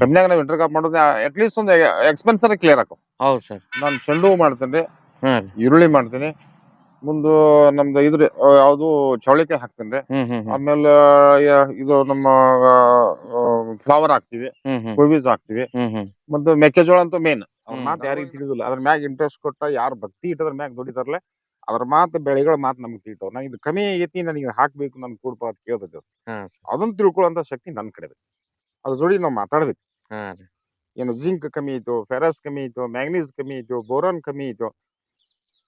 ಕಮ್ಮಿಯಾಗ ನಾವು intercrop ಮಾಡೋದು at least ಒಂದು ಎಕ್ಸ್ಪೆನ್ಸ್ ಕ್ಲಿಯರ್ ಹಾಕೋ. ಹೌದು ಸರ್. ನಾನು ಚೆಂಡು ಹೂ ಮಾಡ್ತೇನೆ ರೀ. ಈರುಳ್ಳಿ ಮಾಡ್ತೀನಿ. ಮುಂದು ನಮ್ದು ಇದ್ರ ಯಾವ್ದು ಚೌಳಿಕಾಯಿ ಹಾಕ್ತೇನೆ ಹ್ಮ್ ಹ್ಮ್ ಹ್ಮ್. ಆಮೇಲೆ ಇದು ನಮ್ಮ ಫ್ಲವರ್ ಹಾಕ್ತಿವಿ. ಕೋವಿಸ್ ಹಾಕ್ತಿವಿ. ಮತ್ತು ಮೆಕ್ಕೆಜೋಳ ಅಂತೂ ಮೇನ್ ಅವ್ರ. ಮಾತು ಯಾರಿಗೂ ತಿಳಿದಿಲ್ಲ. ಅದ್ರ ಮ್ಯಾಗ ಇಂಟ್ರೆಸ್ಟ್ ಕೊಟ್ಟ ಯಾರು ಭಕ್ತಿ ಇಟ್ಟದ್ರ ಮ್ಯಾಗ ದುಡಿತಾರಲ್ಲ ಅದ್ರ ಮಾತು ಬೆಳೆಗಳ ಮಾತು ನಮ್ಗೆ ತಿಳಿತಾವ. ನಾ ಇದು ಕಮ್ಮಿ ಐತಿ ನನಗೆ ಹಾಕ್ಬೇಕು ನನ್ ಕೊಡ್ಪ ಅಂತ ಕೇಳ್ತೈತಿ ಅದನ್ನ ತಿಳ್ಕೊಳ್ಳೋಂಥ ಶಕ್ತಿ ನನ್ ಕಡೆ ಅದ್ರ ಜೋಡಿ ನಾವು ಮಾತಾಡ್ಬೇಕು. ಹಾ ರೀ. ಏನು ಜಿಂಕ್ ಕಮ್ಮಿ ಇತ್ತು ಫೆರಸ್ ಕಮ್ಮಿ ಇತ್ತು ಮ್ಯಾಂಗ್ನೀಸ್ ಕಮ್ಮಿ ಇತ್ತು ಬೋರಾನ್ ಕಮ್ಮಿ ಇತ್ತು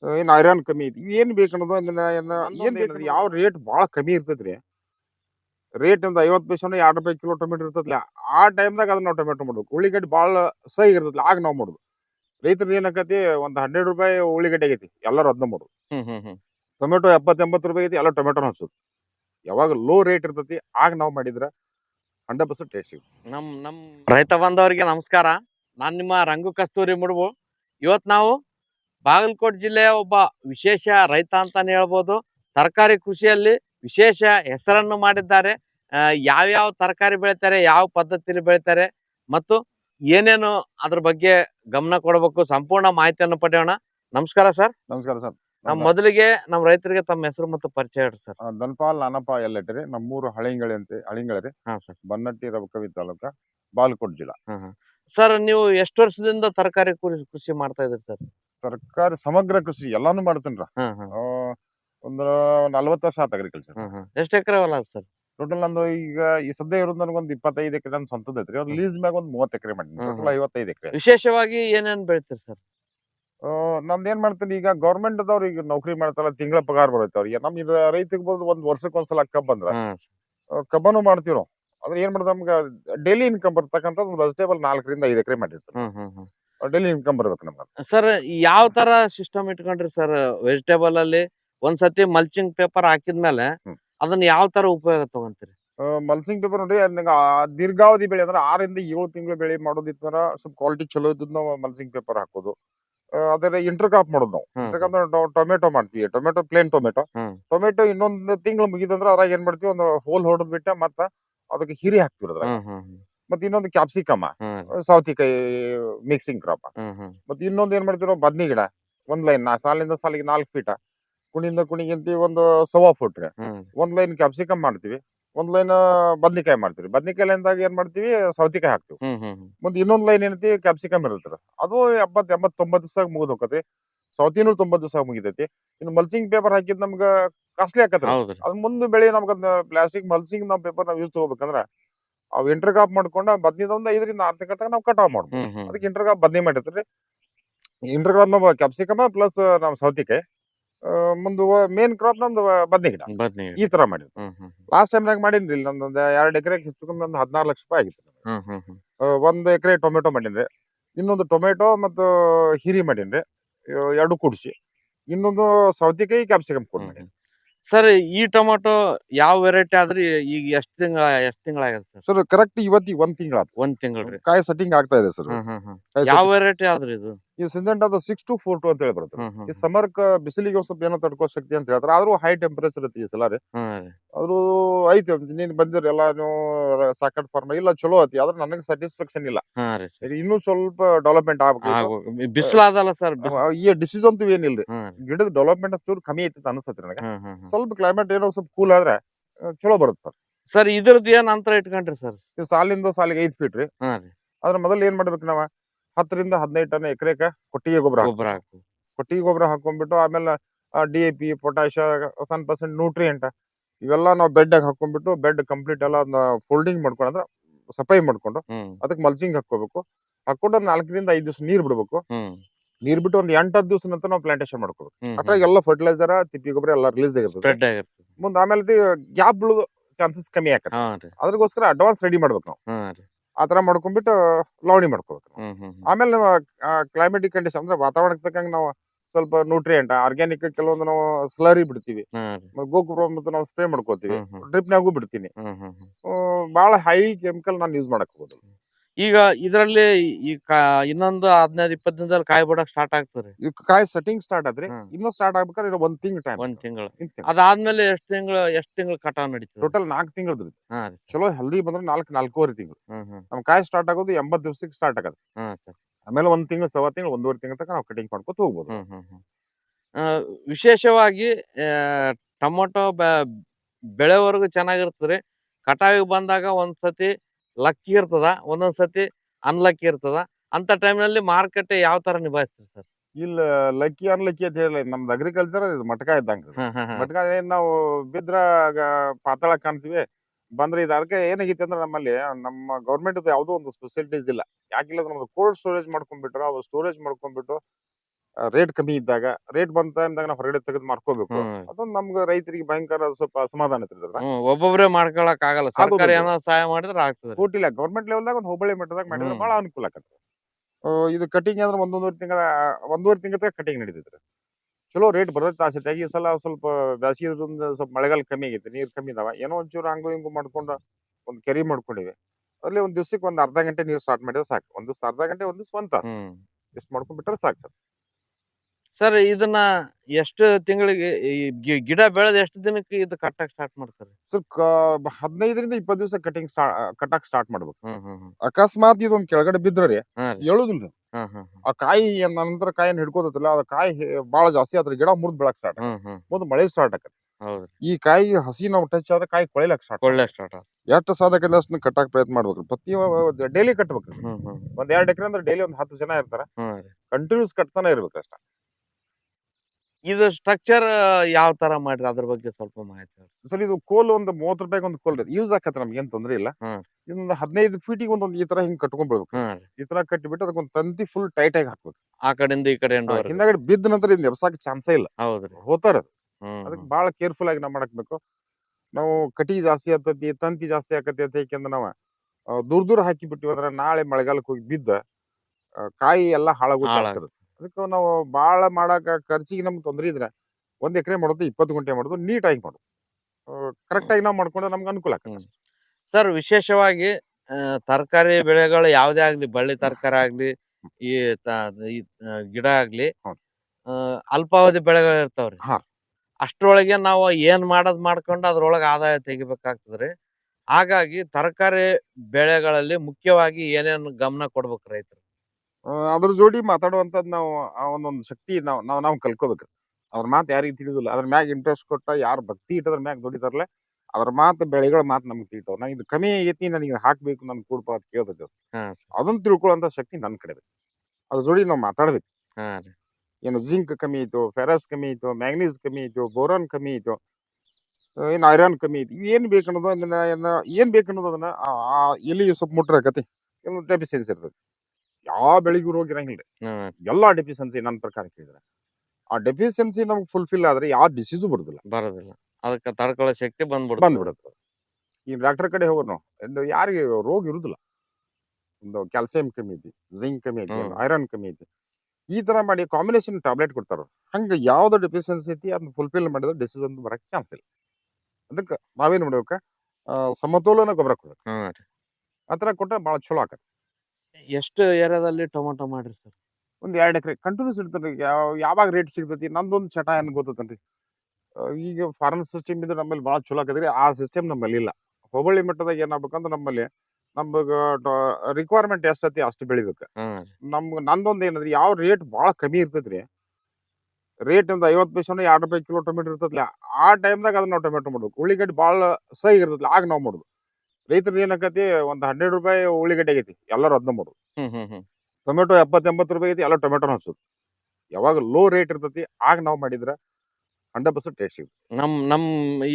ಏನು ಐರನ್ ಕಮ್ಮಿ ಐತಿ ಏನ್ ಬೇಕನ್ನೋದು ಅದನ್ನ ಏನು ಬೇಕಂದ್ರೆ ಯಾವ ರೇಟ್ ಭಾಳ ಕಮ್ಮಿ ಇರ್ತೈತ್ರಿ ರೇಟ್ ಒಂದು ಐವತ್ತು ಪೈಸೆನೋ ಎರಡು ರೂಪಾಯಿ ಕಿಲೋ ಟೊಮೆಟೊ ಇರ್ತೈತ್ಲ ಆ ಟೈಮ್ದಾಗ ಅದನ್ನ ನಾವು ಟೊಮೆಟೊ ಮಾಡ್ಬೇಕು ಉಳ್ಳಿಗಡ್ಡಿ ಭಾಳ ಸಹಿ ಇರ್ತೈತಿ ಆಗ ನಾವು ಮಾಡುದು. ರೈತರದ್ದು ಏನಾಕತಿ ಒಂದು ಹನ್ನೆರಡು ರೂಪಾಯಿ ಉಳ್ಳಿಗಡ್ಡೆ ಆಗೈತಿ ಎಲ್ಲರೂ ಅದನ್ನ ಮಾಡೋದು. ಟೊಮೆಟೊ ಎಪ್ಪತ್ತೆಂಬತ್ತು ರೂಪಾಯಿ ಐತಿ ಎಲ್ಲ ಟೊಮೆಟೊ ಹಚ್ಚೋದು. ಯಾವಾಗ ಲೋ ರೇಟ್ ಇರ್ತೈತಿ ಆಗ ನಾವು ಮಾಡಿದ್ರೆ ಹಂಡ್ರೆಡ್ ಪರ್ಸೆಂಟ್ ಟೇಸ್ಟ್ ನಮ್ ನಮ್ ರೈತ ಬಂದವರಿಗೆ ನಮಸ್ಕಾರ. ನಾನ್ ನಿಮ್ಮ ರಂಗು ಕಸ್ತೂರಿ ಮುಡುಬು. ಇವತ್ ನಾವು ಬಾಗಲಕೋಟೆ ಜಿಲ್ಲೆಯ ಒಬ್ಬ ವಿಶೇಷ ರೈತ ಅಂತಾನೆ ಹೇಳ್ಬೋದು. ತರಕಾರಿ ಕೃಷಿಯಲ್ಲಿ ವಿಶೇಷ ಹೆಸರನ್ನು ಮಾಡಿದ್ದಾರೆ. ಯಾವ್ಯಾವ ತರಕಾರಿ ಬೆಳಿತಾರೆ ಯಾವ ಪದ್ಧತಿಯಲ್ಲಿ ಬೆಳಿತಾರೆ ಮತ್ತು ಏನೇನು ಅದ್ರ ಬಗ್ಗೆ ಗಮನ ಕೊಡಬೇಕು ಸಂಪೂರ್ಣ ಮಾಹಿತಿಯನ್ನು ಪಡೆಯೋಣ. ನಮಸ್ಕಾರ ಸರ್. ನಮಸ್ಕಾರ ಸರ್. ನಮ್ ಮೊದಲಿಗೆ ನಮ್ ರೈತರಿಗೆ ತಮ್ಮ ಹೆಸರು ಮತ್ತು ಪರಿಚಯ ಹೇಳ್ರಿ ಸರ್. ದನ್ಪಾಲ್ ನಾನಪ್ಪ ಎಲ್ಲಟ್ರಿ ನಮ್ಮೂರು ಹಳಿಂಗಳಿ ಅಂತ ಹಳಿಂಗಳಿ ಹಾ ಸರ್. ಬನ್ನಟ್ಟಿ ರಬಕವಿ ತಾಲೂಕ ಬಾಲ್ಕೋಟ್ ಜಿಲ್ಲಾ. ಸರ್ ನೀವು ಎಷ್ಟು ವರ್ಷದಿಂದ ತರಕಾರಿ ಕೃಷಿ ಮಾಡ್ತಾ ಇದ್ರಿ ಸರ್? ತರಕಾರಿ ಸಮಗ್ರ ಕೃಷಿ ಎಲ್ಲಾನು ಮಾಡ್ತೇನ್ರ ಹ್ಮ್ ಹ್ಮ್ ಆ, ಒಂದು ನಲ್ವತ್ತು ವರ್ಷ ಆತ ಅಗ್ರಿಕಲ್ಚರ್ ಎಷ್ಟು ಎಕರೆ ಹೊಲ ಸರ್? ಟೋಟಲ್ ನಂದು ಈಗ ಈ ಸದ್ಯ ಇರೋದು ನನಗೊಂದು ಇಪ್ಪತ್ತೈದು ಎಕರೆ ನನ್ನ ಸ್ವಂತದ ಐತ್ರಿ. ಲೀಸ್ ಮ್ಯಾಗ ಒಂದು ಮೂವತ್ತು ಎಕರೆ ಮಾಡಿ ಟೋಟಲ್ ಐವತ್ತೈದು ಎಕರೆ. ವಿಶೇಷವಾಗಿ ಏನೇನ್ ಬೆಳಿತೀರಿ ಸರ್? ನಮ್ದು ಏನ್ ಮಾಡ್ತೀನಿ ಈಗ ಗೌರ್ಮೆಂಟ್ ದವ್ರು ಈಗ ನೌಕರಿ ಮಾಡ್ತಾರ ತಿಂಗಳ ಪಗಾರ ಬರುತ್ತೆ ಅವ್ರಿಗೆ. ನಮ್ ಇದು ರೈತರಿಗೆ ಬರೋದು ಒಂದ್ ವರ್ಷಕ್ಕೆ ಒಂದ್ಸಲ ಸಲ ಬಂದ್ರ ಆ, ಕಬ್ಬನು ಮಾಡ್ತೀವಿ ನಾವು. ಅಂದ್ರೆ ಏನ್ ಮಾಡ್ತಾರ ನಮ್ಗೆ ಡೈಲಿ ಇನ್ಕಮ್ ಬರ್ತಕ್ಕಂತ ಒಂದು ವೆಜಿಟೇಬಲ್ ನಾಲ್ಕರಿಂದ ಐದು ಎಕರೆ ಮಾಡಿರ್ತಾರೆ ಡೈಲಿ ಇನ್ಕಮ್ ಬರ್ಬೇಕು ನಮ್ಗೆ ಸರ್ ಯಾವ ತರ ಸಿಸ್ಟಮ್ ಇಟ್ಕೊಂಡ್ರಿ ಸರ್ ವೆಜಿಟೇಬಲ್ ಅಲ್ಲಿ ಒಂದ್ಸತಿ ಮಲ್ಚಿಂಗ್ ಪೇಪರ್ ಹಾಕಿದ್ಮೇಲೆ. ಅದನ್ನ ಯಾವ ತರ ಉಪಯೋಗ ತಗೊಂತೀರಿ? ಮಲ್ಸಿಂಗ್ ಪೇಪರ್ ನೋಡಿ ನಂಗೆ ಆ ದೀರ್ಘಾವಧಿ ಬೆಳೆ ಅಂದ್ರೆ ಆರಿಂದ ಏಳು ತಿಂಗಳು ಬೆಳೆ ಮಾಡೋದಿತ್ತಂದ್ರ ಸ್ವಲ್ಪ ಕ್ವಾಲಿಟಿ ಚಲೋ ಇದ್ದದ್ ನಾವು ಮಲ್ಸಿಂಗ್ ಪೇಪರ್ ಹಾಕೋದು. ಅದರ ಇಂಟರ್ ಕ್ರಾಪ್ ಮಾಡೋದು ನಾವು. ಯಾಕಂದ್ರೆ ಇಂಟರ್ ಟೊಮೆಟೊ ಮಾಡ್ತೀವಿ. Tomato plain tomato. ಟೊಮೆಟೊ ಇನ್ನೊಂದು ತಿಂಗಳು ಮುಗಿದಂದ್ರೆ ಅದ್ರಾಗ ಏನ್ ಮಾಡ್ತೀವಿ? ಒಂದು ಹೋಲ್ ಹೊಡೆದ್ ಬಿಟ್ಟ ಮತ್ತ ಅದಕ್ಕೆ ಹಿರಿ ಹಾಕ್ತಿವಿ ಅದ್ರಾಗ. ಮತ್ ಇನ್ನೊಂದು ಕ್ಯಾಪ್ಸಿಕಮ ಹ್ಮ್. ಸೌತಿಕಾಯಿ ಮಿಕ್ಸಿಂಗ್ ಕ್ರಾಪ್ ಮತ್ ಇನ್ನೊಂದು ಏನ್ ಮಾಡ್ತೀವಿ ಬದ್ನಿ ಗಿಡ. ಒಂದ್ ಲೈನ್ ನಾ ಸಾಲಿಂದ ಸಾಲಿಗೆ ನಾಲ್ಕು ಫೀಟ ಕುಣಿಯಿಂದ ಕುಣಿಗಿಂತಿ ಒಂದು ಸವಾ ಫುಟ್ ಒಂದ್ ಲೈನ್ ಕ್ಯಾಪ್ಸಿಕಮ್ ಮಾಡ್ತೀವಿ. ಒಂದ್ ಲೈನ್ ಬದ್ನಿಕಾಯಿ ಮಾಡ್ತೀವಿ ಬದ್ನಿಕಾಯಿ ಲೈನ್ದಾಗ ಏನ್ ಮಾಡ್ತೀವಿ ಸೌತಿಕಾಯಿ ಹಾಕ್ತಿವಿ. ಹ್ಮ್ ಹ್ಮ್ ಮುಂದ್ ಇನ್ನೊಂದ್ ಲೈನ್ ಏನೈತಿ ಕ್ಯಾಪ್ಸಿಕಮ್ ಇರುತ್ತೆ ಅದು ಎಪ್ಪತ್ ಎಂಬತ್ ತೊಂಬತ್ ದಿವಸ ಮುಗಿದ್ ಹೋಗತಿ ಸೌತಿನೂ ತೊಂಬತ್ ದಿವಸ ಮುಗಿತೈತಿ. ಇನ್ನು ಮಲ್ಸಿಂಗ್ ಪೇಪರ್ ಹಾಕಿದ್ ನಮ್ಗ ಕಾಸ್ಟ್ಲಿ ಆಕತ್ರಿ. ಹೌದ್ರಿ. ಅದ್ ಮುಂದ್ ಬೆಳೆ ನಮ್ಗ ಪ್ಲಾಸ್ಟಿಕ್ ಮಲ್ಸಿಂಗ್ ನಾವ್ ಪೇಪರ್ ನಾವ್ ಯೂಸ್ ತಗೋಬೇಕಂದ್ರ ಅವ್ ಇಂಟರ್ ಕಾಪ್ ಮಾಡ್ಕೊಂಡ ಬದ್ನಿದ ಒಂದ್ ಐದರಿಂದ ಆರ್ ತಿಂಗಳ ತನಕ ನಾವ್ ಕಟಾವ್ ಮಾಡ್ಬೋದು. ಹ್ಮ್ ಹ್ಮ್. ಅದಕ್ಕೆ ಇಂಟರ್ ಕಾಪ್ ಬದ್ನಿ ಮಾಡಿರ್ತೀರಿ ಇಂಟರ್ ಕ್ಯಾಪ್ಸಿಕಮ ಪ್ಲಸ್ ನಮ್ ಸೌತಿಕಾಯಿ. ಮುಂದು ಮೇನ್ ಕ್ರಾಪ್ ನಮ್ದು ಬದ್ನೆ ಗಿಡ. ಬದ್ನಿ ಈ ತರ ಮಾಡಿದ್ವಿ ಹ್ಮ್ ಹ್ಮ್ ಲಾಸ್ಟ್ ಟೈಮ್ನಾಗ ಮಾಡೀನ್ರಿ ಇಲ್ಲಿ ನಮ್ದೊಂದ್ ಎರಡು ಎಕರೆ ಹೆಚ್ಚು ಕಮ್ಮಿ ಒಂದು ಹದಿನಾರು ಲಕ್ಷ ರೂಪಾಯಿ ಆಗಿತ್ತು ಹ್ಮ್ ಹ್ಮ್ ಹ್ಮ್. ಆ, ಒಂದ್ ಎಕರೆ ಟೊಮೆಟೊ ಮಾಡೀನ್ರಿ. ಇನ್ನೊಂದು ಟೊಮೆಟೊ ಮತ್ತು ಹಿರಿ ಮಾಡೀನ್ರಿ. ಇವ್ ಎರಡು ಕುಡ್ಸಿ. ಇನ್ನೊಂದು ಸೌತೆಕಾಯಿ ಕ್ಯಾಪ್ಸಿಕಮ್ ಕೊಡ್ ಮಾಡೀನಿ ಸರ್ ಈ ಟೊಮೆಟೊ ಯಾವ ವೆರೈಟಿ ಆದ್ರಿ? ಈಗ ಎಷ್ಟ್ ತಿಂಗಳ ಎಷ್ಟ್ ತಿಂಗಳ ಸರ್? ಸರ್ ಕರೆಕ್ಟ್ ಇವತ್ತಿಗೆ ಒಂದ್ ತಿಂಗಳಾತು ಒಂದ್ ತಿಂಗಳ್ರಿ ಕಾಯಿ ಸೆಟ್ಟಿಂಗ್ ಆಗ್ತಾ ಇದೆ ಸರ್. ಹ್ಮ್ ಹ್ಮ್ ಹ್ಮ್. ಯಾವ ವೆರೈಟಿ ಆದ್ರಿ ಇದು? ಈ ಸಿಂಜೆಂಟ್ ಅದು ಸಿಕ್ಸ್ ಟು ಫೋರ್ ಟು ಅಂತ ಹೇಳಿ ಬರುತ್ತೆ. ಈ ಸಮರ್ಕ ಬಿಸಿಲಿಗೆ ಸ್ವಲ್ಪ ಏನೋ ತಡ್ಕೋ ಶಕ್ತಿ ಅಂತ ಹೇಳ್ತಾರೆ. ಆದ್ರೂ ಹೈ ಟೆಂಪರೇಚರ್ ಐತಿ ಈ ಸಲಾರಿ ರೀ. ಆದ್ರೂ ಐತಿ ನೀನ್ ಬಂದಿರಿ ಎಲ್ಲ ನೀವು ಸಾಕಟ್ ಫಾರ್ಮ್ ಇಲ್ಲ ಚಲೋ ಐತಿ ಆದ್ರೆ ನನಗೆ ಸ್ಯಾಟಿಸ್ಫ್ಯಾಕ್ಷನ್ ಇಲ್ಲ. ಇನ್ನೂ ಸ್ವಲ್ಪ ಡೆವಲಪ್ಮೆಂಟ್ ಆಗ್ಬೇಕು. ಬಿಸಿಲಾದಲ್ಲ ಸರ್ ಈ ಡಿಸೀಸ್ ಅಂತೂ ಏನಿಲ್ರಿ. ಗಿಡದ ಡೆವಲಪ್ಮೆಂಟ್ ಚೂರು ಕಮ್ಮಿ ಐತಿ ಅಂತ ಅನಿಸ್ತೈತಿ ನನಗೆ. ಸ್ವಲ್ಪ ಕ್ಲೈಮೇಟ್ ಏನೋ ಸ್ವಲ್ಪ ಕೂಲ್ ಆದ್ರೆ ಚಲೋ ಬರುತ್ತೆ ಸರ್. ಸರ್ ಇದ್ರದ್ದು ಏನ್ ಅಂತರ ಇಟ್ಕೊಂಡ್ರಿ ಸರ್? ಈ ಸಾಲಿಂದ ಸಾಲಿಗೆ ಐದ್ ಫೀಟ್ ರೀ. ಅದ್ರ ಮೊದಲು ಏನ್ ಮಾಡ್ಬೇಕು ನಾವ? ಹತ್ತರಿಂದ ಹದಿನೈದು ಟನ್ ಎಕರೆಕ ಕೊಟ್ಟಿಗೆ ಗೊಬ್ಬರ ಗೊಬ್ಬರ ಕೊಟ್ಟಿಗೆ ಗೊಬ್ಬರ ಹಾಕೊಂಡ್ಬಿಟ್ಟು ಆಮೇಲೆ ಡಿ ಎ ಪಿ ಪೊಟ್ಯಾಶ ಸನ್ ಪರ್ಸೆಂಟ್ ನ್ಯೂಟ್ರಿಯೆಂಟ್ ಇವೆಲ್ಲ ನಾವು ಬೆಡ್ಗೆ ಹಾಕೊಂಡ್ಬಿಟ್ಟು ಬೆಡ್ ಕಂಪ್ಲೀಟ್ ಎಲ್ಲ ಅದನ್ನ ಫೋಲ್ಡಿಂಗ್ ಮಾಡ್ಕೊಂಡು ಅಂದ್ರೆ ಸಫೈ ಮಾಡ್ಕೊಂಡು ಅದಕ್ಕೆ ಮಲ್ಚಿಂಗ್ ಹಾಕೋಬೇಕು ಹಾಕೊಂಡು ನಾಲ್ಕರಿಂದ ಐದು ದಿವಸ ನೀರ್ ಬಿಡ್ಬೇಕು. ನೀರ್ ಬಿಟ್ಟು ಒಂದ್ ಎಂಟ್ ದಿವಸ ನಂತರ ನಾವು ಪ್ಲಾಂಟೇಶನ್ ಮಾಡ್ಕೋಬೇಕು. ಅಟ್ರಾಗ ಎಲ್ಲ ಫರ್ಟಿಲೈಸರ್ ತಿಪ್ಪಿ ಗೊಬ್ಬರ ಎಲ್ಲ ರಿಲೀಸ್ ಆಗಿರ್ತದೆ. ಮುಂದೆ ಆಮೇಲೆ ಗ್ಯಾಪ್ ಬೀಳೋದು ಚಾನ್ಸಸ್ ಕಮ್ಮಿ ಆಕತ್ತೆ ಹಾ ಅದ್ರಗೋಸ್ಕರ ಅಡ್ವಾನ್ಸ್ ರೆಡಿ ಮಾಡ್ಬೇಕು ನಾವು. ಆ ತರ ಮಾಡ್ಕೊಂಡ್ಬಿಟ್ಟು ಲವಣಿ ಮಾಡ್ಕೋಬೇಕು. ಆಮೇಲೆ ನಾವು ಕ್ಲೈಮೇಟಿಕ್ ಕಂಡೀಷನ್ ಅಂದ್ರೆ ವಾತಾವರಣಕ್ಕೆ ತಕ್ಕಂಗೆ ನಾವು ಸ್ವಲ್ಪ ನ್ಯೂಟ್ರಿಯೆಂಟ್ ಆರ್ಗ್ಯಾನಿಕ್ ಕೆಲವೊಂದು ನಾವು ಸ್ಲರಿ ಬಿಡ್ತೀವಿ. ಗೋಕುರ ಮತ್ತು ನಾವು ಸ್ಪ್ರೇ ಮಾಡ್ಕೋತೀವಿ. ಡ್ರಿಪ್ನಾಗೂ ಬಿಡ್ತೀನಿ. ಭಾಳ ಹೈ ಕೆಮಿಕಲ್ ನಾನು ಯೂಸ್ ಮಾಡಕ್ ಹೋಗೋದು ಈಗ ಇದರಲ್ಲಿ ಈ ಕಾ ಇನ್ನೊಂದು ಹದಿನೈದು ಇಪ್ಪತ್ತು ದಿನದಲ್ಲಿ ಕಾಯಿ ಬಿಡಕ್ ಸ್ಟಾರ್ಟ್ ಆಗ್ತದೆ. ಈಗ ಕಾಯಿ ಸೆಟ್ಟಿಂಗ್ ಸ್ಟಾರ್ಟ್ ಆದ್ರೆ ಹ್ಮ್. ಇನ್ನೂ ಸ್ಟಾರ್ಟ್ ಆಗ್ಬೇಕಾದ್ರೆ ಇನ್ನು ಒಂದ್ ತಿಂಗ್ ಟೈಮ್ ಒಂದ್ ತಿಂಗಳು. ಅದಾದ್ಮೇಲೆ ಎಷ್ಟ್ ತಿಂಗಳು ಎಷ್ಟ್ ತಿಂಗಳು ಕಟಾವ್ ನಡೀತದೆ? ಟೋಟಲ್ ನಾಲ್ಕು ತಿಂಗಳು ಹಾ ರೀ. ಚಲೋ ಹೆಲ್ದಿ ಬಂದ್ರೆ ನಾಲ್ಕು ನಾಲ್ಕೂವರೆ ತಿಂಗಳು. ಹ್ಮ್ ಹ್ಮ್. ನಮ್ ಕಾಯಿ ಸ್ಟಾರ್ಟ್ ಆಗೋದು ಎಂಬತ್ ದಿವಸಕ್ಕೆ ಸ್ಟಾರ್ಟ್ ಆಗತ್ತೆ ಆಮೇಲೆ ಒಂದ್ ತಿಂಗಳು ಸವಾ ತಿಂಗಳು ಒಂದೂವರೆ ತಿಂಗಳ ತನಕ ನಾವು ಕಟಿಂಗ್ ಮಾಡ್ಕೊತ ಹೋಗ್ಬೋದು. ಹ್ಮ್ ಹ್ಮ್ ಹ್ಮ್. ಆ, ವಿಶೇಷವಾಗಿ ಆ, ಟೊಮೊಟೊ ಬೆ- ಬೆಳೆವರೆಗೂ ಚೆನ್ನಾಗಿರ್ತದ್ರಿ ಕಟಾವಿಗೆ ಬಂದಾಗ ಒಂದ್ಸತಿ ಲಕ್ಕಿ ಇರ್ತದ ಒಂದೊಂದ್ ಸತಿ ಅನ್ಲಕ್ಕಿ ಇರ್ತದ. ಅಂತ ಟೈಮ್ನಲ್ಲಿ ಮಾರುಕಟ್ಟೆ ಯಾವ ತರ ನಿಭಾಯಿಸ್ತೀರಿ ಸರ್? ಇಲ್ಲ ಲಕ್ಕಿ ಅನ್ಲಕ್ಕಿ ಅಂತ ಹೇಳಿ ನಮ್ದು ಅಗ್ರಿಕಲ್ಚರ್ ಇದು ಮಟಕ ಇದ್ದಂಗ ಮಟಕ ಏನ್ ನಾವು ಬಿದ್ರ ಪಾತಾಳ ಕಾಣ್ತೀವಿ. ಬಂದ್ರೆ ಇದು ಅದಕ್ಕೆ ಏನಾಗೈತಿ ಅಂದ್ರೆ ನಮ್ಮಲ್ಲಿ ನಮ್ಮ ಗೌರ್ಮೆಂಟ್ ಯಾವುದೋ ಒಂದು ಫೆಸಿಲಿಟೀಸ್ ಇಲ್ಲ. ಯಾಕಿಲ್ಲ ಅಂದ್ರೆ ನಮ್ದು ಕೋಲ್ಡ್ ಸ್ಟೋರೇಜ್ ಮಾಡ್ಕೊಂಡ್ಬಿಟ್ರು ಅವ್ರು ಸ್ಟೋರೇಜ್ ಮಾಡ್ಕೊಂಡ್ಬಿಟ್ಟು ರೇಟ್ ಕಮ್ಮಿ ಇದ್ದಾಗ ರೇಟ್ ಬಂತ ಅಂದಾಗ ನಾವು ಹೊರಗಡೆ ತೆಗೆದು ಮಾಡ್ಕೋಬೇಕು. ಹ್ಮ್. ಅದೊಂದು ನಮ್ಗೆ ರೈತರಿಗೆ ಭಯಂಕರ ಸ್ವಲ್ಪ ಅಸಮಾಧಾನ ಇರ್ತದ ಹ್ಮ್ ಒಬ್ಬೊಬ್ರೇ ಮಾಡ್ಕೊಳಕ್ ಆಗಲ್ಲ. ಸರ್ಕಾರ ಆಗೋದಿಲ್ಲ. ಸಹಾಯ ಮಾಡಿದ್ರೆ ಆಗ್ತದೆ. ಕೋಟಿಲ್ಲ ಗೌರ್ಮೆಂಟ್ ಲೆವೆಲ್ದಾಗ ಒಂದು ಹುಬ್ಬಳ್ಳಿ ಮಟ್ಟದಾಗ ಮಾಡಿದ್ರೆ ಹ್ಮ್. ಬಹಳ ಅನುಕೂಲ ಆಗತ್ತೆ ಇದು ಕಟಿಂಗ್ ಅಂದ್ರೆ ಒಂದೊಂದೂವರೆ ತಿಂಗಳ ಒಂದೂವರೆ ತಿಂಗಳ ಕಟಿಂಗ್ ನಡೀತೈತ್ರಿ. ಚಲೋ ರೇಟ್ ಬರ್ತೈತೆ ಆಸೆತಾಗಿ ಈ ಸಲ ಸ್ವಲ್ಪ ಬ್ಯಾಸಿಗೆ ಇರೋದ್ರಿಂದ ಸ್ವಲ್ಪ ಮಳೆಗಾಲ ಕಮ್ಮಿ ಆಗೈತಿ ನೀರ್ ಕಮ್ಮಿ ಇದಾವ. ಏನೋ ಒಂಚೂರು ಹಂಗು ಹಿಂಗು ಮಾಡ್ಕೊಂಡು ಒಂದು ಕೆರಿ ಮಾಡ್ಕೊಂಡಿವಿ. ಅಲ್ಲಿ ಒಂದ್ ದಿವ್ಸಕ್ಕೆ ಒಂದ್ ಅರ್ಧ ಗಂಟೆ ನೀರು ಸ್ಟಾರ್ಟ್ ಮಾಡಿದ್ರೆ ಸಾಕು. ಒಂದ್ ದಿವ್ಸ ಅರ್ಧ ಗಂಟೆ ಒಂದ್ ದಿವ್ಸ ಒಂದ್ ತಾಸು. ಹ್ಮ್. ಮಾಡ್ಕೊಂಡ್ಬಿಟ್ರೆ ಸಾಕು ಸರ್. ಸರ್ ಇದನ್ನ ಎಷ್ಟು ತಿಂಗಳಿಗೆ ಈ ಗಿಡ ಬೆಳೆದ ಎಷ್ಟು ದಿನಕ್ಕೆ ಇದು ಕಟ್ಟಕ್ ಸ್ಟಾರ್ಟ್ ಮಾಡ್ತಾರೆ? ಸರ್ ಹದಿನೈದರಿಂದ ಇಪ್ಪತ್ತು ದಿವಸ ಕಟಿಂಗ್ ಕಟ್ಟಕ್ ಸ್ಟಾರ್ಟ್ ಮಾಡ್ಬೇಕು. ಹ್ಮ್ ಹ್ಮ್ ಹ್ಮ್. ಅಕಸ್ಮಾತ್ ಇದೊಂದ್ ಕೆಳಗಡೆ ಬಿದ್ದರೆ ಹಾ ರೀ. ಹೇಳುದಿಲ್ಲ ಹ್ಮ್ ಆ ಕಾಯಿ ಏನ್ ನಂತರ ಕಾಯಿನ ಹಿಡ್ಕೋತಲ್ಲ ಅದ ಕಾಯಿ ಬಹಳ ಬಾಳ ಜಾಸ್ತಿ ಆದ್ರೆ ಗಿಡ ಮುರ್ದ್ ಬೆಳಕ್ ಸ್ಟಾರ್ಟ್ ಹ್ಮ್ ಹ್ಮ್. ಮುಂದ್ ಮಳೆ ಸ್ಟಾರ್ಟ್ ಆಕತಿ ಹೌದ್ರಿ ಈ ಕಾಯಿ ಹಸಿ ನಾವು ಟಚ್ ಆದ್ರೆ ಕಾಯಿ ಕೊಳಿಲಕ್ ಸ್ಟಾರ್ಟ್ ಸ್ಟಾರ್ಟ್ ಎಷ್ಟು ಸಾಧಕ ಅಷ್ಟನ್ನ ಕಟ್ಟಾಕ್ ಪ್ರಯತ್ನ ಮಾಡ್ಬೇಕು ಪ್ರತಿ ಡೈಲಿ ಕಟ್ಬೇಕು ಹ್ಮ್ ಹ್ಮ್ ಒಂದ್ ಎರಡ್ ಎಕರೆ ಅಂದ್ರೆ ಡೈಲಿ ಒಂದ್ ಹತ್ತು ಜನ ಇರ್ತಾರ. ಹ್ಮ್ ರೀ. ಕಂಟಿನ್ಯೂಸ್ ಕಟ್ತಾನೆ ಇರ್ಬೇಕು ಅಷ್ಟ. ಇದು ಸ್ಟ್ರಕ್ಚರ್ ಯಾವ ತರ ಮಾಡ್ರಿ ಅದ್ರ ಬಗ್ಗೆ ಸ್ವಲ್ಪ ಮಾಹಿತಿ. ಸರ್ ಇದು ಕೋಲ್ ಒಂದು ಮೂವತ್ ರೂಪಾಯಿ ಒಂದು ಕೋಲ್ ಯೂಸ್ ಆಕತ್ತೆ ನಮ್ಗೆ ಏನ್ ತೊಂದ್ರೆ ಇಲ್ಲ. ಇನ್ನೊಂದು ಇದೊಂದು ಹದಿನೈದು ಫೀಟಿಗೆ ಒಂದೊಂದು ಈ ತರ ಹಿಂಗ್ ಕಟ್ಕೊಂಡ್ಬಿಡ್ಬೇಕು. ಹ್ಮ್ ಈ ತರ ಕಟ್ಟಿಬಿಟ್ಟು ಅದಕ್ಕೊಂದು ತಂತಿ ಫುಲ್ ಟೈಟ್ ಆಗಿ ಹಾಕ್ಬೇಕು. ಆ ಕಡೆಯಿಂದ ಈ ಕಡೆ ಎಂಡವರೆಗೂ. ಹಿಂದಾಗಡೆ ಬಿದ್ದ ನಂತರ ಇದ್ ಎಬ್ಸಾಕ್ ಚಾನ್ಸೇ ಇಲ್ಲ. ಹೌದ್ರಿ ಹೋತಾರ ಅದು ಹ್ಮ್ ಅದಕ್ಕೆ ಬಹಳ ಕೇರ್ಫುಲ್ ಆಗಿ ನಾವು ಮಾಡಕ್ಬೇಕು. ನಾವು ಕಟಿ ಜಾಸ್ತಿ ಆಗ್ತತಿ ತಂತಿ ಜಾಸ್ತಿ ಆಕತಿ ಅಂತ ಯಾಕೆಂದ್ರೆ ನಾವು ಆ, ದೂರ ದೂರ ಹಾಕಿ ಬಿಟ್ಟಿವಿ ಅಂದ್ರೆ ನಾಳೆ ಮಳೆಗಾಲಕ್ಕೆ ಹೋಗಿ ಬಿದ್ದ ಆ, ಕಾಯಿ ಎಲ್ಲ ಹಾಳಾಗೋ ಚಾನ್ಸ್ ಹಾಳಾಗ್- ಇರುತ್ತೆ. ಅದಕ್ಕೆ ನಾವು ಭಾಳ ಮಾಡಾಕ ಖರ್ಚಿಗೆ ನಮ್ಗೆ ತೊಂದರೆ ಇದ್ರೆ ಒಂದ್ ಎಕರೆ ಮಾಡೋದು ಇಪ್ಪತ್ತು ಗುಂಟೆ ಮಾಡೋದು ನೀಟಾಗಿ ಮಾಡೋದು. ಕರೆಕ್ಟಾಗಿ ನಾವು ಮಾಡ್ಕೊಂಡ್ರೆ ನಮ್ಗೆ ಅನುಕೂಲ ಆಗ್ತದೆ. ಸರ್ ವಿಶೇಷವಾಗಿ ತರಕಾರಿ ಬೆಳೆಗಳು ಯಾವ್ದೇ ಆಗ್ಲಿ ಬಳ್ಳಿ ತರಕಾರಿ ಆಗ್ಲಿ ಈ ತ- ಈ, ಆ, ಗಿಡ ಆಗ್ಲಿ ಹೌದು. ಆ, ಅಲ್ಪಾವಧಿ ಬೆಳೆಗಳು ಇರ್ತಾವ್ರಿ. ಹಾ. ಅಷ್ಟ್ರೊಳಗೆ ನಾವು ಏನ್ ಮಾಡೋದ್ ಮಾಡ್ಕೊಂಡು ಅದ್ರೊಳಗೆ ಆದಾಯ ತೆಗಿಬೇಕಾಗ್ತದ್ರಿ ಹಾಗಾಗಿ ತರಕಾರಿ ಬೆಳೆಗಳಲ್ಲಿ ಮುಖ್ಯವಾಗಿ ಏನೇನು ಗಮನ ಕೊಡ್ಬೇಕು ರೈತರು? ಅದ್ರ ಜೋಡಿ ಮಾತಾಡುವಂತದ್ ನಾವು ಆ ಒಂದೊಂದು ಶಕ್ತಿ ನಾವು ನಾವು ನಾವು ಕಲ್ಕೋಬೇಕು. ಅದ್ರ ಮಾತು ಯಾರಿಗೆ ತಿಳಿದಿಲ್ಲ. ಅದ್ರ ಮ್ಯಾಗ ಇಂಟ್ರೆಸ್ಟ್ ಕೊಟ್ಟ ಯಾರು ಭಕ್ತಿ ಇಟ್ಟದ್ರ ಮ್ಯಾಗ ದುಡಿತಾರಲ್ಲ ಅದ್ರ ಮಾತು ಬೆಳೆಗಳ ಮಾತು ನಮ್ಗೆ ತಿಳಿತಾವ. ನಾ ಇದು ಕಮ್ಮಿ ಐತಿ ನನಗೆ ಹಾಕ್ಬೇಕು ನನ್ ಕೂಡ್ಪ ಅಂತ ಕೇಳ್ತೈತಿ ಅದನ್ನ ತಿಳ್ಕೊಳ್ಳುವಂತ ಶಕ್ತಿ ನನ್ ಕಡೆ ಬೇಕು ಅದ್ರ ಜೋಡಿ ನಾವು ಮಾತಾಡ್ಬೇಕು. ಏನು ಜಿಂಕ್ ಕಮ್ಮಿ ಇತ್ತು ಫೆರಸ್ ಕಮ್ಮಿ ಇತ್ತು ಮ್ಯಾಂಗ್ನೀಸ್ ಕಮ್ಮಿ ಇತ್ತು ಬೋರಾನ್ ಕಮ್ಮಿ ಇತ್ತು ಏನು ಐರನ್ ಕಮ್ಮಿ ಇತ್ತು ಏನ್ ಬೇಕನ್ನೋದು ಅದನ್ನ ಏನು ಏನ್ ಬೇಕನ್ನೋದು ಅದನ್ನ ಎಲ್ಲಿ ಸ್ವಲ್ಪ ಮುಟ್ಟಿರಕತಿ ಕೆಲವು ಡೆಫಿಷಿಯನ್ಸಿ ಇರ್ತದೆ. ಯಾವ ಬೆಳಿಗೂ ರೋಗ ಇರಂಗಿಲ್ಲ ಎಲ್ಲಾ ಡೆಫಿಷಿಯನ್ಸಿ ನನ್ನ ಪ್ರಕಾರ ಕೇಳಿದ್ರೆ. ಆ ಡೆಫಿಷಿಯನ್ಸಿ ನಮ್ಗೆ ಫುಲ್ಫಿಲ್ ಆದ್ರೆ ಯಾವ ಡಿಸೀಸು ಬರುದಿಲ್ಲ. ಬರೋದಿಲ್ಲ. ಅದಕ್ಕೆ ತಡ್ಕೊಳ್ಳೋ ಶಕ್ತಿ ಬಂದ್ಬಿಡ್ತದೆ. ಬಂದ್ಬಿಡುತ್ತೆ. ಈ ಡಾಕ್ಟರ್ ಕಡೆ ಹೋಗೋರು ನಾವು. ಯಾರಿಗೆ ರೋಗ ಇರುದಿಲ್ಲ. ಒಂದು ಕ್ಯಾಲ್ಸಿಯಂ ಕಮ್ಮಿ ಐತಿ ಜಿಂಕ್ ಕಮ್ಮಿ ಐತಿ ಐರನ್ ಕಮ್ಮಿ ಐತಿ. ಈ ತರ ಮಾಡಿ ಕಾಂಬಿನೇಷನ್ ಟ್ಯಾಬ್ಲೆಟ್ ಕೊಡ್ತಾರ ಹಂಗ ಯಾವ್ದು ಡೆಫಿಷಿಯನ್ಸಿ ಐತಿ ಅದನ್ನ ಫುಲ್ಫಿಲ್ ಮಾಡಿದ್ರೆ ಡಿಸೀಸ್ ಅಂತ ಬರಕ್ ಚಾನ್ಸ್ ಇಲ್ಲ. ಅದಕ್ಕೆ ನಾವೇನ್ ಮಾಡ್ಬೇಕ? ಸಮತೋಲನ ಗೊಬ್ಬರ ಕೊಡ್ಬೇಕು. ಆತರ ರೀ. ಆ ತರ ಕೊಟ್ರೆ ಬಹಳ ಚಲೋ ಆಕತ್ತೆ ಎಷ್ಟು ಏರಿಯಾದಲ್ಲಿ ಟೊಮೊಟೊ ಮಾಡ್ರಿ ಸರ್? ಒಂದ್ ಎರಡು ಎಕರೆ. ಕಂಟಿನ್ಯೂಸ್ ಇರ್ತದೆ ಯಾವ ಯಾವಾಗ ರೇಟ್ ಸಿಗ್ತೈತಿ? ನಂದೊಂದು ಚಟ ಏನ್ ಗೊತ್ತೈತನ್ರಿ? ಈಗ ಫಾರ್ಮ್ ಸಿಸ್ಟಮ್ ಇದ್ರೆ ನಮ್ಮಲ್ಲಿ ಭಾಳ ಚಲೋ ಆಗದ್ರಿ ಆ ಸಿಸ್ಟಮ್ ನಮ್ಮಲ್ಲಿ ಇಲ್ಲ. ಹೋಬಳಿ ಮಟ್ಟದಾಗ ಏನಾಗ್ಬೇಕಂದ್ರೆ ನಮ್ಮಲ್ಲಿ ನಮ್ಗ ರಿಕ್ವೈರ್ಮೆಂಟ್ ಎಷ್ಟೈತಿ ಅಷ್ಟು ಬೆಳಿಬೇಕು. ನಮ್ಗೆ ನಂದೊಂದು ಏನಂದ್ರೆ ಯಾವ ರೇಟ್ ಭಾಳ ಕಮ್ಮಿ ಇರ್ತೈತ್ರಿ. ರೇಟ್ ಒಂದು ಐವತ್ತು ಪೈಸೆ ಎರಡು ರೂಪಾಯಿ ಕಿಲೋ ಟೊಮೆಟೊ ಇರ್ತೈತಿ ಆ ಟೈಮ್ದಾಗ ಅದನ್ನ ನಾವು ಟೊಮೆಟೊ ಮಾಡ್ಬೇಕು. ಉಳ್ಳಿಗಡ್ಡಿ ಭಾಳ ಸೈ ಇರ್ತೈತಿ ಆಗ ನಾವು ಮಾಡೋದು. ರೈತರದ್ದು ಏನಾಕತಿ ಒಂದು ಹನ್ನೆರಡು ರೂಪಾಯಿ ಉಳ್ಳಿಗಡ್ಡೆ ಆಗೈತಿ ಎಲ್ಲರೂ ಅದನ್ನ ಮಾಡೋದು ಹ್ಮ್ ಹ್ಮ್ ಹ್ಮ್. ಟೊಮೆಟೊ ಎಪ್ಪತ್ತು ಎಂಬತ್ತು ರೂಪಾಯಿ ಐತಿ ಎಲ್ಲ ಟೊಮೆಟೊ ಹಚ್ಚೋದು. ಯಾವಾಗ ಲೋ ರೇಟ್ ಇರ್ತತಿ ಆಗ ನಾವು ಮಾಡಿದ್ರೆ ಹಂಡ್ರೆಡ್ ಪರ್ಸೆಂಟ್ ರೇಟ್ ಸಿಗುತ್ತೆ. ನಮ್ ನಮ್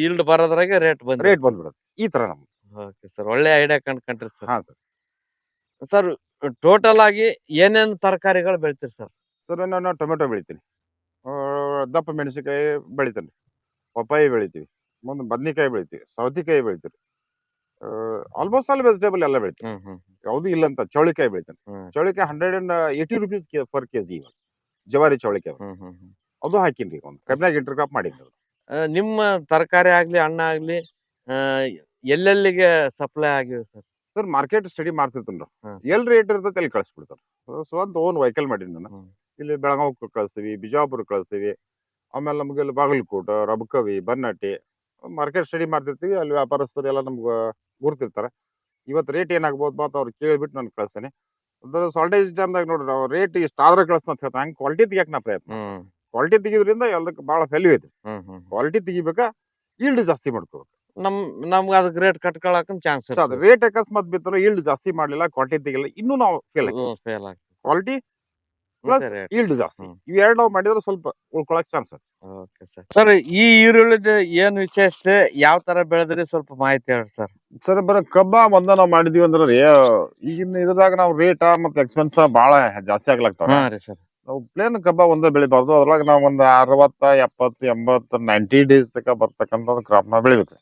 ಈಲ್ಡ್ ಬರೋದ್ರಾಗೆ ರೇಟ್ ಬಂದ ರೇಟ್ ಬಂದ್ಬಿಡುತ್ತೆ. ಈ ತರ ನಮ್ದು. ಓಕೆ ಸರ್ ಒಳ್ಳೆ ಐಡಿಯಾ ಕಂಡ್ಕೊಂಡ್ರಿ ಸರ್ ಹಾ ಸರ್ ಸರ್ ಟೋಟಲ್ ಆಗಿ ಏನೇನ್ ತರಕಾರಿಗಳು ಬೆಳಿತೀರಿ ಸರ್ ಸರ್ ನಾನು ಟೊಮೆಟೊ ಬೆಳಿತೀನಿ. ಆ, ದಪ್ಪ ಮೆಣಸಿನಕಾಯಿ ಬೆಳಿತೀನಿ. ಪಪ್ಪಾಯಿ ಬೆಳಿತೀವಿ. ಮುಂದೆ ಬದ್ನಿಕಾಯಿ ಬೆಳಿತೀವಿ. ಸೌತೆಕಾಯಿ ಬೆಳಿತೀವಿ. ಆಲ್ಮೋಸ್ಟ್ ಆಲ್ ವೆಜಿಟೇಬಲ್ ಎಲ್ಲ ಹ್ಮ್ ಯಾವುದು ಇಲ್ಲ ಅಂತ ಚೌಳಿಕಾಯಿ ಬೆಳಿತಾನೆ ಚೌಳಿಕಾಯಿ hundred and eighty rupees per kg ಜವಾರಿ ಚೌಳಿಕಾಯಿ ಅದು ಹಾಕಿನ್ರಿ ಒಂದು. ಕಬ್ಬಿನಾಗ ಇಂಟರ್ ಕ್ರಾಪ್ ಮಾಡಿದ್ದು ಆ, ನಿಮ್ಮ ತರಕಾರಿ ಆಗ್ಲಿ ಹಣ್ಣ ಆಗ್ಲಿ ಎಲ್ಲೆಲ್ಲಿಗೆ ಸಪ್ಲೈ ಆಗಿವೆ ಸರ್? ಸರ್ ಮಾರ್ಕೆಟ್ ಸ್ಟಡಿ ಮಾಡ್ತಿರ್ತೇನ್ರಿ ಹ್ಮ್. ಎಲ್ ರೇಟ್ ಇರ್ತೈತೆ ಅಲ್ಲಿ ಸೊ ಅಂತ ಓನ್ ವೆಹಿಕಲ್ ಮಾಡೀನಿ ನಾನು. ಇಲ್ಲಿ ಬೆಳಗಾವ್ ಕಳಿಸ್ತೀವಿ ಬಿಜಾಪುರ ಕಳಿಸ್ತೀವಿ ಆಮೇಲೆ ನಮ್ಗೆ ಇಲ್ಲಿ ಬಾಗಲಕೋಟ ರಬಕವಿ ಬನ್ನಟ್ಟಿ ಮಾರ್ಕೆಟ್ ಸ್ಟಡಿ ಮಾಡ್ತಿರ್ತೀವಿ. ಅಲ್ಲಿ ವ್ಯಾಪಾರಸ್ಥರು ಎಲ್ಲ ನಮ್ಗೆ ಗುರ್ತಿರ್ತಾರೆ. ಇವತ್ತು ರೇಟ್ ಏನಾಗ್ಬೋದು ಅಂತ ಅವ್ರು ಕೇಳಿಬಿಟ್ಟು ನಾನು ಕಳಿಸ್ತೇನೆ. ಅದರ ಸಾಲ್ಟೇಜ್ ಟೈಮ್ದಾಗ ನೋಡ್ರಿ ಅವ್ರು ರೇಟ್ ಇಷ್ಟ ಆದ್ರೆ ಕಳಿಸ್ತಾ ಅಂತ ಹೇಳ್ತಾರೆ. ಹಂಗೆ ಕ್ವಾಲಿಟಿ ತೆಗಿಯಕ್ಕೆ ನಾ ಪ್ರಯತ್ನ ಕ್ವಾಲಿಟಿ ತೆಗಿಯೋದ್ರಿಂದ ಎಲ್ಲದಕ್ಕೆ ಭಾಳ ವ್ಯಾಲ್ಯೂ ಐತಿ. ಕ್ವಾಲಿಟಿ ತೆಗಿಬೇಕಾ ಈಲ್ಡ್ ಜಾಸ್ತಿ ಮಾಡ್ಕೋಬೇಕು. ನಮ್ ನಮ್ಗೆ ಅದಕ್ಕೆ ರೇಟ್ ಕಟ್ಕೊಳಕ್ ಚಾನ್ಸ್ ರೇಟ್ ಅಕಸ್ಮಾತ್ ಬಿತ್ತಂದ್ರೆ ಈಲ್ಡ್ ಜಾಸ್ತಿ ಮಾಡಲಿಲ್ಲ ಕ್ವಾಲಿಟಿ ತೆಗಿಲ್ಲ ಇನ್ನೂ ನಾವು fail fail quality plus yield ಜಾಸ್ತಿ. ಇವ್ ಇವೆರಡು ನಾವು ಮಾಡಿದ್ರೆ ಸ್ವಲ್ಪ ಉಳ್ಕೊಳಕ್ ಚಾನ್ಸ್ ಸರ್ ಸರ್ ಈ ಈರುಳ್ಳಿದ ಏನ್ ವಿಶೇಷತೆ? ಯಾವ ತರ ಬೆಳೆದ್ರಿ? ಸ್ವಲ್ಪ ಮಾಹಿತಿ ಹೇಳಿ ಸರ್ ಸರ್ ಬರ ಕಬ್ಬ ಒಂದ ನಾವು ಮಾಡಿದೀವಿ ಅಂದ್ರೆ ಈಗಿನ ಇದ್ರಾಗ ನಾವು ರೇಟ್ ಮತ್ತೆ ಎಕ್ಸ್ಪೆನ್ಸ್ ಬಹಳ ಜಾಸ್ತಿ ಆಗ್ಲಾಗ್ತಾವ ಹಾ ರೀ ಸರ್ ನಾವು ಪ್ಲೇನ್ ಕಬ್ಬ ಒಂದೇ ಬೆಳಿಬಾರ್ದು. ಅದ್ರೊಳಗ ನಾವು ಒಂದು ಅರವತ್ತ ಎಪ್ಪತ್ತು ಎಂಬತ್ತು ನೈಂಟಿ ಡೇಸ್ ತಕ ಬರ್ತಕ್ಕಂತ ಕ್ರಾಪ್ನ ಬೆಳಿಬೇಕು.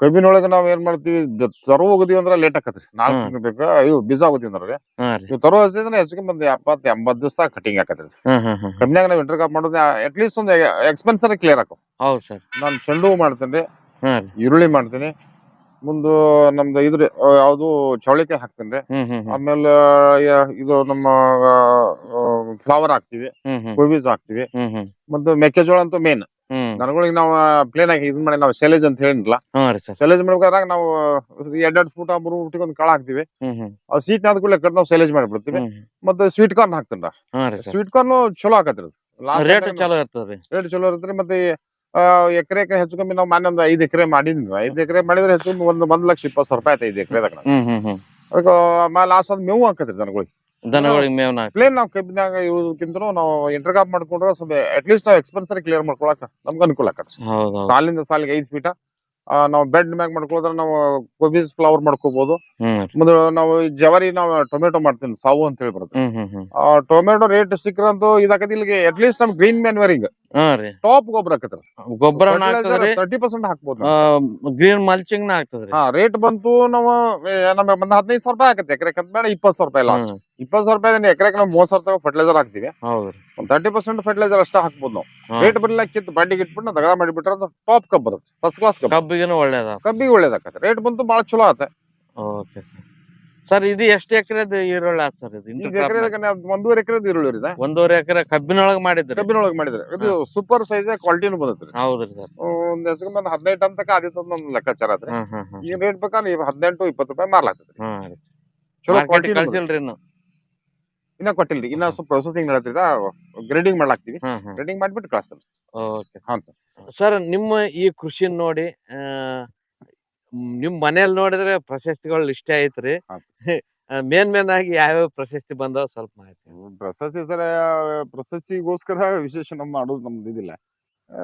ಕಬ್ಬಿನೊಳಗೆ ನಾವ್ ಏನ್ ಮಾಡ್ತೀವಿ ತರೋ ಹೋಗದಿವಿ ಅಂದ್ರೆ ಲೇಟ್ ಆಕತ್ರಿ. ನಾಲ್ಕು ಬೇಕ ಇವು ಬೀಜ ಹೋಗದಿ ಅಂದ್ರೆ ನೀವು ತರೋ ಹಸಿದ್ರೆ ಹೆಚ್ಚಿಗೆ ಒಂದು ಎಪ್ಪತ್ತು ಎಂಬತ್ತು ದಿವಸ ಕಟಿಂಗ್ ಆಕತ್ರಿ. ಕಬ್ಬಿನಾಗ ನಾವು ಇಂಟರ್ ಕಾಪ್ ಮಾಡೋದು ಅಟ್ ಲೀಸ್ಟ್ ಒಂದ್ ಎಕ್ಸ್ಪೆನ್ಸ್ ಕ್ಲಿಯರ್ ಹಾಕು. ಹೌದು ಸರ್. ನಾನು ಚೆಂಡು ಹೂ ಮಾಡ್ತೇನೆ ಈರುಳ್ಳಿ ಮಾಡ್ತೀನಿ. ಮುಂದು ನಮ್ದು ಇದ್ರ ಯಾವ್ದು ಚೌಳಿಕಾಯಿ ಹಾಕ್ತೇನೆ ಹ್ಮ್ ಹ್ಮ್ ಹ್ಮ್. ಆಮೇಲೆ ಯ- ಇದು ನಮ್ಮ ಫ್ಲವರ್ ಹಾಕ್ತಿವಿ. ಹ್ಮ್ ಹ್ಮ್. ಗೋಬೀಸ್ ಹಾಕ್ತಿವಿ. ಹ್ಮ್ ಹ್ಮ್. ಮತ್ತು ಮೆಕ್ಕೆಜೋಳ ಅಂತೂ ಮೇನ್ ಹ್ಮ್. ದನಗಳಿಗೆ ನಾವು ಪ್ಲೇನ್ ಆಗಿ ಇದು ಮಾಡಿ ನಾವು ಸೆಲೇಜ್ ಅಂತ ಹೇಳಿಲ್ಲ ಹಾ ರೀ ಸರ್. ಸೆಲೇಜ್ ಮಾಡ್ಬೇಕಾದಾಗ ನಾವು ಎರಡೆರಡು ಫೂಟ ಮೂರು ಫೂಟಿಗೆ ಒಂದು ಕಾಳು ಹಾಕ್ತಿವಿ. ಹ್ಮ್ ಹ್ಮ್. ಆ ಸೀಟ್ ನಾದ ಕೂಡಲೇ ಕಟ್ ನಾವು ಸೆಲೇಜ್ ಮಾಡಿಬಿಡ್ತೀವಿ. ಹ್ಮ್ ಮತ್ತೆ ಸ್ವೀಟ್ ಕಾರ್ನ್ ಹಾಕ್ತೀನಿ ಹಾ ರೀ ಸರ್. ಸ್ವೀಟ್ ಕಾರ್ನ್ ಚಲೋ ಹಾಕತ್ರಿ ರೇಟ್ ಚಲೋ ಇರ್ತದ್ರಿ. ರೇಟ್ ಚಲೋ ಇರುತ್ತೆ ಮತ್ತೆ ಎಕರೆಗೆ ಹೆಚ್ಚು ಕಮ್ಮಿ ನಾವು ಮಾನ್ಯ ಒಂದು ಐದು ಎಕರೆ ಮಾಡಿದ್ವಿ. ಐದು ಎಕರೆ ಮಾಡಿದ್ರೆ ಹೆಚ್ಚು ಕಮ್ಮಿ ಒಂದು ಒಂದ್ ಲಕ್ಷ ಇಪ್ಪತ್ತು ಸಾವಿರ ರೂಪಾಯಿ ಆಯ್ತು ಐದು ಎಕರೆದಾಗ ಹ್ಮ್ ಅದಕ್ಕೆ ಲಾಸ್ಟ್ ಅದ್ ಮೇವು ಹಾಕತ್ರಿ ದನಗಳಿಗೆ. ದನಗಳಿಗೆ ಹಾಕ್ರಿ. ಪ್ಲೇನ್ ನಾವು ಕಬ್ಬಿನಾಗ ಇರೋದಕ್ಕಿಂತ ನಾವು ಇಂಟರ್ಕಾಪ್ ಮಾಡ್ಕೊಂಡ್ರೆ ಸ್ವಲ್ಪ ಅಟ್ಲೀಸ್ಟ್ ನಾವು ಎಕ್ಸ್ಪೆನ್ಸ್ ಕ್ಲಿಯರ್ ಮಾಡ್ಕೊಳಕ ನಮ್ಗೆ ಅನುಕೂಲ ಆಕತ್ರಿ. ಸಾಲಿಂದ ಸಾಲಿಗೆ ಐದು ಫೀಟ ನಾವು ಬೆಡ್ ಮ್ಯಾಗ ಮಾಡ್ಕೊಳಿದ್ರೆ ನಾವು ಕೊಬೀಸ್ ಫ್ಲವರ್ ಮಾಡ್ಕೋಬಹುದು. ಮುಂದೆ ನಾವು ಜವಾರಿ ನಾವು ಟೊಮೆಟೊ ಮಾಡ್ತೀನಿ ಸಾವು ಅಂತ ಹೇಳಿ ಬರುತ್ತೆ. ಟೊಮೆಟೊ ರೇಟ್ ಸಿಕ್ಕ್ರಂತೂ ಇದಾಕತಿ ಇಲ್ಲಿಗೆ ಅಟ್ಲೀಸ್ಟ್ ನಮ್ ಗ್ರೀನ್ ಮ್ಯಾನ್ವರಿಂಗ್ ಹಾ ರೀ. ಟಾಪ್ ಗೊಬ್ಬರ ಹಾಕತ್ರ ಗೊಬ್ಬರ ತರ್ಟಿ ಪರ್ಸೆಂಟ್ ಹಾಕ್ಬೋದು. ಗ್ರೀನ್ ಮಲ್ಚಿಂಗ್ನ ಹಾಕ್ತದ್ರಿ ಹಾ ರೇಟ್ ಬಂತು ನಾವು ನಮಗೆ ಒಂದು ಹದಿನೈದು ಸಾವಿರ ರೂಪಾಯಿ ಆಕತ್ತೆ ಎಕರೆ ಬೇಡ ಇಪ್ಪತ್ತು ಸಾವಿರ ರೂಪಾಯಿ ಲಾಸ್ಟ್ ಇಪ್ಪತ್ ಇಪ್ಪತ್ತು ಸಾವಿರ ರೂಪಾಯಿ ಎಕರೆಗೆ ನಾವು ಮೂವತ್ತು ಸಾವಿರ ರೂಪಾಯಿ ಫರ್ಟಿಲೈಸರ್ ಹಾಕ್ತಿವಿ. ಹೌದು ಒಂದು ತರ್ಟಿ ಪರ್ಸೆಂಟ್ ಫರ್ಟಿಲೈಸರ್ ಅಷ್ಟೇ ಹಾಕ್ಬೋದು ನಾವು. ರೇಟ್ ಬರಲಿಲ್ಲ ಕಿತ್ತು ಬಾಡಿಗೆ ಇಟ್ಬಿಟ್ಟು ದಗಡ ಮಾಡಿಬಿಟ್ರೆ ಅದು ಟಾಪ್ ಕಬ್ ಬರುತ್ತೆ ಫಸ್ಟ್ ಕ್ಲಾಸ್ ಕಬ್ಬ್. ಕಬ್ಬಿಗೆನು ಒಳ್ಳೇದ? ಕಬ್ಬಿಗೆ ಒಳ್ಳೇದಾಕತ್ತೆ ರೇಟ್ ಬಂತು ಬಹಳ ಚಲೋ ಆತ ಓಕೆ ಸರ್ ಸರ್ ಇದು ಎಷ್ಟು ಎಕರೆ ಈರುಳ್ಳಿ ಆತ್ ಸರ್ ಇದು? ಈಗ ಎಕರೆ ಒಂದೂವರೆ ಎಕರೆ ಈರುಳ್ಳಿ ಇದೆ. ಒಂದೂವರೆ ಎಕರೆ ಕಬ್ಬಿನೊಳಗ್ ಮಾಡಿದ್ರಿ? ಕಬ್ಬಿನೊಳಗೆ ಮಾಡಿದ್ರೆ. ಇದು ಸೂಪರ್ ಸೈಜ್ ಕ್ವಾಲಿಟಿನೂ ಬಂದ್ರಿ ಹೌದ್ರಿ ಸರ್. ಒಂದ್ ಹೆಚ್ಚು ಒಂದು ಹದಿನೈದು ಟನ್ ತನಕ ಆದಿತ್ತು ಅಂತ ಒಂದು ಲೆಕ್ಕಾಚಾರ ಆದ್ರೆ ಈಗ ರೇಟ್ ಬೇಕಾದ್ರೆ ಹದಿನೆಂಟು ಇಪ್ಪತ್ತು ರೂಪಾಯಿ ರೀ. ಚಲೋ ಕ್ವಾಲಿಟಿ ಕಳ್ಸಿಲ್ರಿ ಇನ್ನು. ಇನ್ನ ಕೊಟ್ಟಿಲ್ರಿ. ಇನ್ನ ಸ್ವಲ್ಪ ಪ್ರೊಸೆಸಿಂಗ್ ನಡೀತಿದ ಗ್ರೇಡಿಂಗ್ ಮಾಡ್ಲಾಕ್ತಿವಿ. ಗ್ರೇಡಿಂಗ್ ಮಾಡ್ಬಿಟ್ಟು ಕಳಿಸ್ತಾರೆ ಓಕೆ ಹಾಂ ಸರ್. ಸರ್ ನಿಮ್ಮ ಈ ಕೃಷಿ ನೋಡಿ ಆ, ನಿಮ್ ಮನೇಲಿ ನೋಡಿದ್ರೆ ಪ್ರಶಸ್ತಿಗಳು ಇಷ್ಟೇ ಐತ್ರಿ. ಮೇನ್ ಮೇನ್ ಆಗಿ ಯಾವ ಪ್ರಶಸ್ತಿ ಬಂದವ ಸ್ವಲ್ಪ ಮಾಹಿತಿ ಪ್ರಶಸ್ತಿ ಸರ ಪ್ರಶಸ್ತಿಗೋಸ್ಕರ ವಿಶೇಷ ನಮ್ಮ ಮಾಡೋದು ನಮ್ದು ಇದಿಲ್ಲ. ಆ,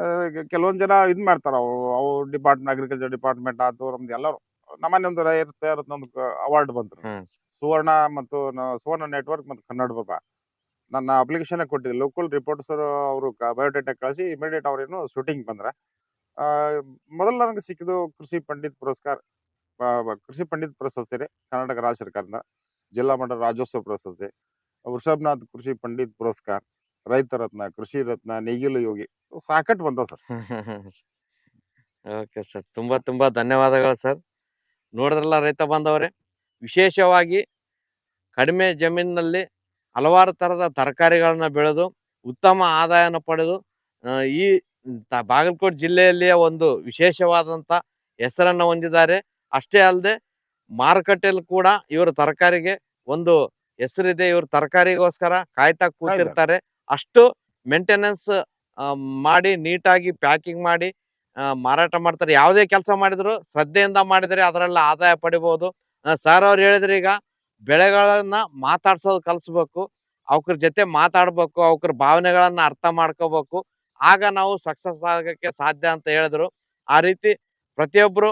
ಕೆಲವೊಂದ್ ಜನ ಇದ್ ಮಾಡ್ತಾರ ಅವು ಅವು ಡಿಪಾರ್ಟ್ಮೆಂಟ್ ಅಗ್ರಿಕಲ್ಚರ್ ಡಿಪಾರ್ಟ್ಮೆಂಟ್ ಆತು ನಮ್ದು ಎಲ್ಲರೂ. ನಮ್ಮನೆ ಒಂದು ಇರುತ್ತೆ ನಮ್ದು ಅವಾರ್ಡ್ ಬಂತು ಹ್ಮ್ ಸುವರ್ಣ ಮತ್ತು ನ- ಸುವರ್ಣ ನೆಟ್ವರ್ಕ್ ಮತ್ತು ಕನ್ನಡ ಬಾಬಾ ನನ್ನ ಅಪ್ಲಿಕೇಶನ್ ಕೊಟ್ಟಿದ್ದೆ. ಲೋಕಲ್ ರಿಪೋರ್ಟರ್ಸ್ ಅವರು ಬಯೋಡೇಟಾ ಕಳಿಸಿ ಇಮಿಡಿಯೇಟ್ ಅವ್ರೇನು ಶೂಟಿಂಗ್ ಬಂದ್ರೆ. ಮೊದಲು ನನಗೆ ಸಿಕ್ಕಿದ್ದು ಕೃಷಿ ಪಂಡಿತ್ ಪುರಸ್ಕಾರ ಕೃಷಿ ಪಂಡಿತ್ ಪ್ರಶಸ್ತಿ ರೀ ಕರ್ನಾಟಕ ರಾಜ್ಯ ಸರ್ಕಾರದ ಜಿಲ್ಲಾ ಮಟ್ಟದ ರಾಜ್ಯೋತ್ಸವ ಪ್ರಶಸ್ತಿ ವೃಷಭನಾಥ್ ಕೃಷಿ ಪಂಡಿತ್ ಪುರಸ್ಕಾರ, ರೈತ ರತ್ನ, ಕೃಷಿ ರತ್ನ, ನೇಗಿಲು ಯೋಗಿ ಸಾಕಟ್ಟು ಬಂದವ ಸರ್. ಓಕೆ ಸರ್ ತುಂಬಾ ತುಂಬಾ ಧನ್ಯವಾದಗಳು ಸರ್ ನೋಡಿದ್ರಲ್ಲ ರೈತ ಬಾಂಧವರೇ, ವಿಶೇಷವಾಗಿ ಕಡಿಮೆ ಜಮೀನಿನಲ್ಲಿ ಹಲವಾರು ತರದ ತರಕಾರಿಗಳನ್ನ ಬೆಳೆದು ಉತ್ತಮ ಆದಾಯನ ಪಡೆದು ಈ ಬಾಗಲಕೋಟೆ ಜಿಲ್ಲೆಯಲ್ಲಿಯೇ ಒಂದು ವಿಶೇಷವಾದಂತ ಹೆಸರನ್ನು ಹೊಂದಿದ್ದಾರೆ. ಅಷ್ಟೇ ಅಲ್ಲದೆ ಮಾರುಕಟ್ಟೆಯಲ್ಲಿ ಕೂಡ ಇವರು ತರಕಾರಿಗೆ ಒಂದು ಹೆಸರಿದೆ. ಇವರು ತರಕಾರಿಗೋಸ್ಕರ ಕಾಯ್ತಾ ಕೂತಿರ್ತಾರೆ. ಅಷ್ಟು ಮೇಂಟೆನೆನ್ಸ್ ಮಾಡಿ ನೀಟಾಗಿ ಪ್ಯಾಕಿಂಗ್ ಮಾಡಿ ಮಾರಾಟ ಮಾಡ್ತಾರೆ. ಯಾವುದೇ ಕೆಲಸ ಮಾಡಿದ್ರು ಶ್ರದ್ಧೆಯಿಂದ ಮಾಡಿದರೆ ಅದರಲ್ಲಿ ಆದಾಯ ಪಡಿಬಹುದು ಸರ್ ಅವ್ರು ಹೇಳಿದ್ರೆ ಈಗ ಬೆಳೆಗಳನ್ನ ಮಾತಾಡ್ಸೋದು ಕಲಿಸ್ಬೇಕು. ಅವ್ರ ಜೊತೆ ಮಾತಾಡ್ಬೇಕು. ಅವ್ರ ಭಾವನೆಗಳನ್ನ ಅರ್ಥ ಮಾಡ್ಕೋಬೇಕು. ಆಗ ನಾವು ಸಕ್ಸಸ್ ಆಗಕ್ಕೆ ಸಾಧ್ಯ ಅಂತ ಹೇಳಿದ್ರು. ಆ ರೀತಿ ಪ್ರತಿಯೊಬ್ರು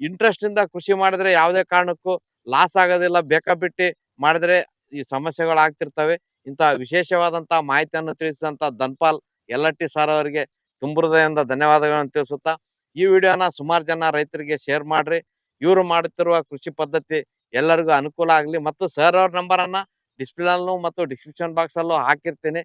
ಇಂಟ್ರೆಸ್ಟ್ ಇಂದ ಕೃಷಿ ಮಾಡಿದ್ರೆ ಯಾವುದೇ ಕಾರಣಕ್ಕೂ ಲಾಸ್ ಆಗೋದಿಲ್ಲ. ಬೇಕಾಬಿಟ್ಟಿ ಮಾಡಿದ್ರೆ ಈ ಸಮಸ್ಯೆಗಳು ಆಗ್ತಿರ್ತವೆ. ಇಂಥ ವಿಶೇಷವಾದಂತಹ ಮಾಹಿತಿಯನ್ನು ತಿಳಿಸಿದಂತ ಧನ್ಪಾಲ್ ಟಿ ಸರ್ ಅವರಿಗೆ ತುಂಬೃದಯಿಂದ ಧನ್ಯವಾದಗಳನ್ನು ತಿಳಿಸುತ್ತಾ, ಈ ವಿಡಿಯೋನ ಸುಮಾರು ಜನ ರೈತರಿಗೆ ಶೇರ್ ಮಾಡ್ರಿ. ಇವರು ಮಾಡುತ್ತಿರುವ ಕೃಷಿ ಪದ್ಧತಿ ಎಲ್ಲರಿಗೂ ಅನುಕೂಲ ಆಗಲಿ. ಮತ್ತು ಸರ್ ಅವ್ರ ನಂಬರ್ ಅನ್ನ ಡಿಸ್ಪ್ಲೇ ಅಲ್ಲೂ ಮತ್ತು ಡಿಸ್ಕ್ರಿಪ್ಷನ್ ಬಾಕ್ಸ್ ಅಲ್ಲೂ ಹಾಕಿರ್ತೀನಿ.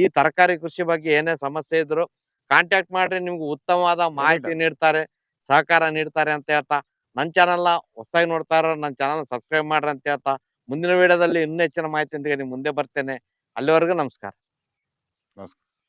ಈ ತರಕಾರಿ ಕೃಷಿ ಬಗ್ಗೆ ಏನೇ ಸಮಸ್ಯೆ ಇದ್ರು ಕಾಂಟ್ಯಾಕ್ಟ್ ಮಾಡ್ರಿ ನಿಮ್ಗೆ ಉತ್ತಮವಾದ ಮಾಹಿತಿ ನೀಡ್ತಾರೆ ಸಹಕಾರ ನೀಡ್ತಾರೆ ಅಂತ ಹೇಳ್ತಾ ನನ್ನ ಚಾನಲ್ನ ಹೊಸದಾಗಿ ನೋಡ್ತಾ ಇರೋ ನನ್ನ ಚಾನಲ್ ಸಬ್ಸ್ಕ್ರೈಬ್ ಮಾಡ್ರಿ ಅಂತ ಹೇಳ್ತಾ ಮುಂದಿನ ವಿಡಿಯೋದಲ್ಲಿ ಇನ್ನೂ ಹೆಚ್ಚಿನ ಮಾಹಿತಿಯೊಂದಿಗೆ ನಿಮ್ಮ ಮುಂದೆ ಬರ್ತೇನೆ. ಅಲ್ಲಿವರೆಗೂ ನಮಸ್ಕಾರ. ನಮಸ್ಕಾರ.